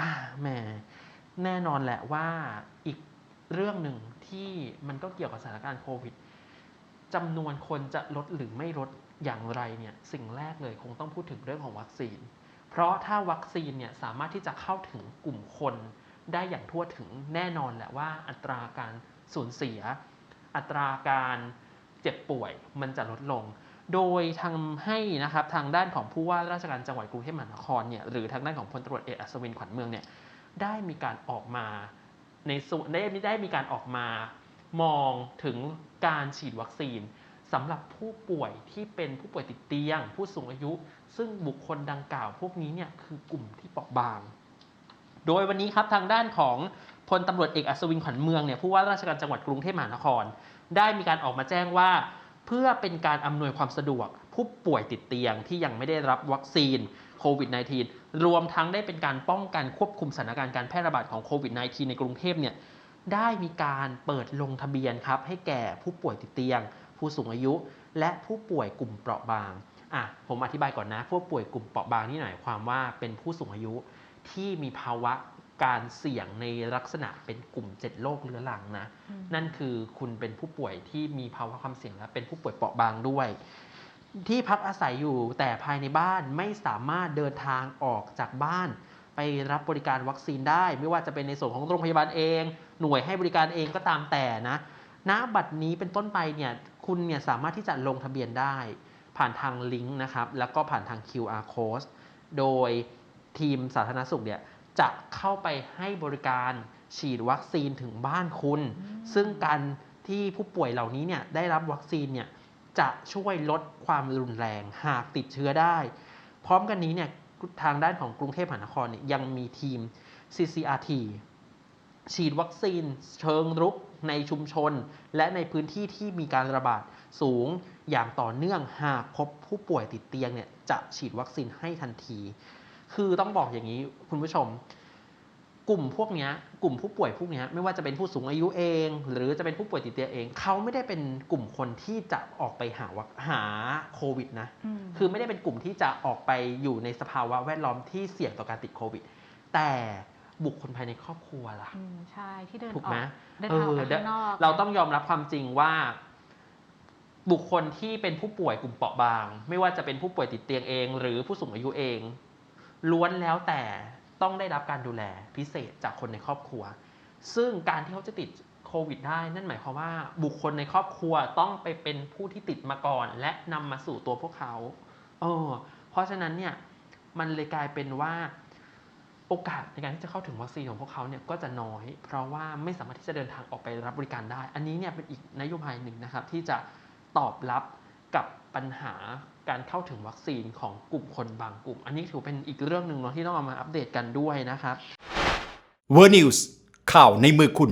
อ่าแหมแน่นอนแหละว่าอีกเรื่องหนึ่งที่มันก็เกี่ยวกับสถานการณ์โควิดจำนวนคนจะลดหรือไม่ลดอย่างไรเนี่ยสิ่งแรกเลยคงต้องพูดถึงเรื่องของวัคซีน เพราะถ้าวัคซีนเนี่ยสามารถที่จะเข้าถึงกลุ่มคนได้อย่างทั่วถึงแน่นอนแหละว่าอัตราการสูญเสีย อัตราการเจ็บป่วยมันจะลดลง โดยทำให้นะครับทางด้านของผู้ว่าราชการจังหวัดกรุงเทพมหานครเนี่ยหรือทางด้านของพลตำรวจเอกอัศวินขวัญเมืองเนี่ยได้มีการออกมาในส่วนได้ได้มีการออกมามองถึงการฉีดวัคซีนสำหรับผู้ป่วยที่เป็นผู้ป่วยติดเตียง ผู้สูงอายุ ซึ่งบุคคลดังกล่าวพวกนี้เนี่ยคือกลุ่มที่เปราะบาง โดยวันนี้ครับทางด้านของพลตำรวจเอกอัศวินขวัญเมืองเนี่ยผู้ว่าราชการจังหวัดกรุงเทพมหานคร ได้มีการออกมาแจ้งว่า เพื่อเป็นการอำนวยความสะดวก ผู้ป่วยติดเตียงที่ยังไม่ได้รับวัคซีนโควิด -19 รวมทั้งได้เป็นการป้องกันควบคุมสถานการณ์การแพร่ระบาดของโควิด -19 ในกรุงเทพเนี่ยได้มีการเปิดลงทะเบียนครับให้แก่ผู้ป่วยติดเตียง ผู้สูงอายุ และผู้ป่วยกลุ่มเปราะบางอะผมอธิบายก่อนนะ ผู้ป่วยกลุ่มเปราะบางนี่หมายความว่าเป็นผู้สูงอายุที่มีภาวะ การเสี่ยงในลักษณะเป็นกลุ่มเจ็ดโรคเรื้อรังนะ นั่นคือคุณเป็นผู้ป่วยที่มีภาวะความเสี่ยงและเป็นผู้ป่วยเปราะบางด้วย ที่พักอาศัยอยู่แต่ภายในบ้านไม่สามารถเดินทางออกจากบ้าน ไปรับบริการวัคซีนได้ ไม่ว่าจะเป็นในส่วนของโรงพยาบาลเอง หน่วยให้บริการเองก็ตามแต่นะณบัดนี้เป็นต้นไปเนี่ยคุณเนี่ยสามารถที่จะลงทะเบียนได้ ผ่านทางลิงก์นะครับแล้วก็ผ่านทาง QR code โดยทีมสาธารณสุขเนี่ย จะเข้าไปให้บริการฉีดวัคซีนถึงบ้านคุณ ซึ่งการที่ผู้ป่วยเหล่านี้เนี่ยได้รับวัคซีนเนี่ยจะช่วยลดความรุนแรงหากติดเชื้อได้ พร้อมกันนี้เนี่ยทางด้านของกรุงเทพมหานครเนี่ยยังมีทีม CCRT ฉีดวัคซีนเชิงรุกในชุมชน และในพื้นที่ที่มีการระบาดสูงอย่างต่อเนื่องหากพบผู้ป่วยติดเตียงเนี่ยจะฉีดวัคซีนให้ทันที คือต้องบอกอย่างนี้คุณผู้ชม กลุ่มพวกเนี้ยกลุ่มผู้ป่วยพวกเนี้ยไม่ว่าจะเป็นผู้สูงอายุเอง หรือจะเป็นผู้ป่วยติดเตียงเอง เขาไม่ได้เป็นกลุ่มคนที่จะออกไปหาวัคหาโควิดนะอืมคือไม่ได้เป็นกลุ่มที่จะออกไปอยู่ในสภาวะแวดล้อมที่เสี่ยงต่อการติดโควิด แต่บุคคลภายในครอบครัวล่ะอืมใช่ที่เดินถูกออไหมกเดินทางออกไปเออข้างนอกเราต้องยอมรับความจริงว่า บุคคลที่เป็นผู้ป่วยกลุ่มเปราะบาง ไม่ว่าจะเป็นผู้ป่วยติดเตียงเอง หรือผู้สูงอายุเอง ล้วนแล้วแต่ต้องได้รับการดูแลพิเศษจากคนในครอบครัว ซึ่งการที่เขาจะติดโควิดได้นั่นหมายความว่าบุคคลในครอบครัวต้องไปเป็นผู้ที่ติดมาก่อน และนำมาสู่ตัวพวกเขาเออเพราะฉะนั้นเนี่ยมันเลยกลายเป็นว่าโอกาสในการที่จะเข้าถึงวัคซีนของพวกเขาเนี่ยก็จะน้อย เพราะว่าไม่สามารถที่จะเดินทางออกไปรับบริการได้ อันนี้เนี่ยเป็นอีกนโยบายหนึ่งนะครับที่จะตอบรับ กับปัญหาการเข้าถึงวัคซีนของกลุ่มคนบางกลุ่ม อันนี้ถือเป็นอีกเรื่องหนึ่งเนาะที่ต้องเอามาอัปเดตกันด้วยนะครับเวอร์นิวส์ข่าวในมือคุณ